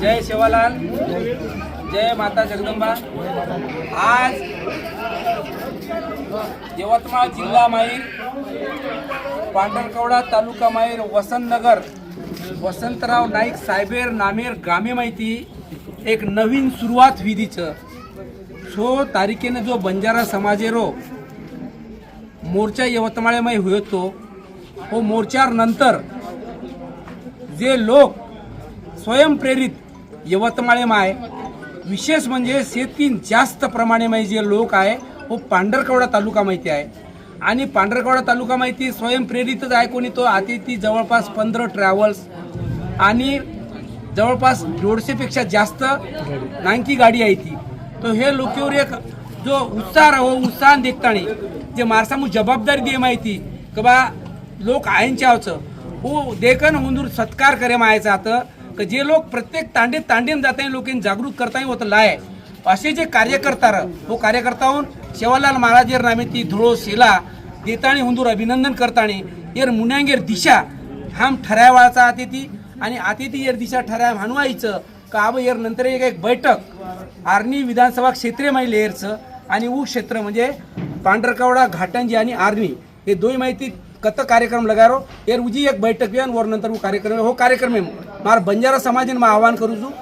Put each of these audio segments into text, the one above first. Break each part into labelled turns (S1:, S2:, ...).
S1: जय सेवालाल जय माता जगदंबा. आज यवतमाळ जिल्हा माहीर पांढरकवडा तालुका माहीर वसंतनगर वसंतराव नाईक सायबेर नामेर ग्रामे माहिती एक नवीन सुरुवात विधीचं. सो तारखेनं जो बंजारा समाजेरो मोर्चा यवतमाळेमध्ये होतो हो मोर्चार नंतर जे लोक स्वयंप्रेरित यवतमाळे माय. विशेष म्हणजे शेतीन जास्त प्रमाणे माही जे लोक आहे हो पांढरकवडा तालुका माहिती आहे. आणि पांढरकवडा तालुका माहिती स्वयंप्रेरितच आहे कोणी तो. आधी ती जवळपास पंधरा ट्रॅव्हल्स आणि जवळपास दोडशेपेक्षा जास्त नांकी गाडी आहे ती. तो हे लोकेवर एक जो उत्साह हो उत्साह देखताने जे माणसामू जबाबदारी दे माहिती. की बा लोक आयनच्यावचं हो देखन हुंदूर सत्कार करे मायाचा आता की जे लोक प्रत्येक तांडीत तांडीन जाताना लोकांनी जागरूक करताय होतं लाय. असे जे कार्यकर्ता र, हो कार्यकर्ता होऊन शेवालाल महाराजेर नामे ती धुळो शिला देताणी हुंदूर अभिनंदन करताणी येर मुन्यांगेर दिशा हाम ठरावाचा अतिथी आणि अतिथी येर दिशा ठराव हाणवायचं का अब येर नंतर एक एक बैठक आर्नी विधानसभा क्षेत्रे माहिती लेअरचं आणि ऊ क्षेत्र म्हणजे पांढरकवडा घाटंजी आणि आर्नी हे दोन माहिती કત કાર્યક્રમ લગાડ્યો એર ઉજી એક બેઠક હોય ઓર નંતર હું કાર્યક્રમ હો કાર્યક્રમ એમ મારા બંજારા સમાજને આહવાન કરું છું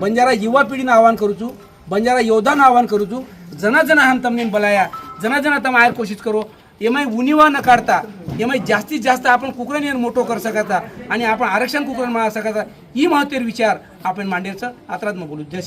S1: બંજારા યુવા પેઢીને આહવાન કરું છું બંજારા યોદ્ધાને આહવાન કરું છું જના જના હમ તમને બોલાયા જના જના તમે આયર કોશિશ કરો એમાંય ઉનીવા ન કાઢતા यामुळे जास्तीत जास्त आपण कुकरण येणं मोठं करू शकत आणि आपण आरक्षण कुकरण मागू शकत ही महत्त्वाचे विचार आपण मांडेचं आत्रात मग बोलू. जय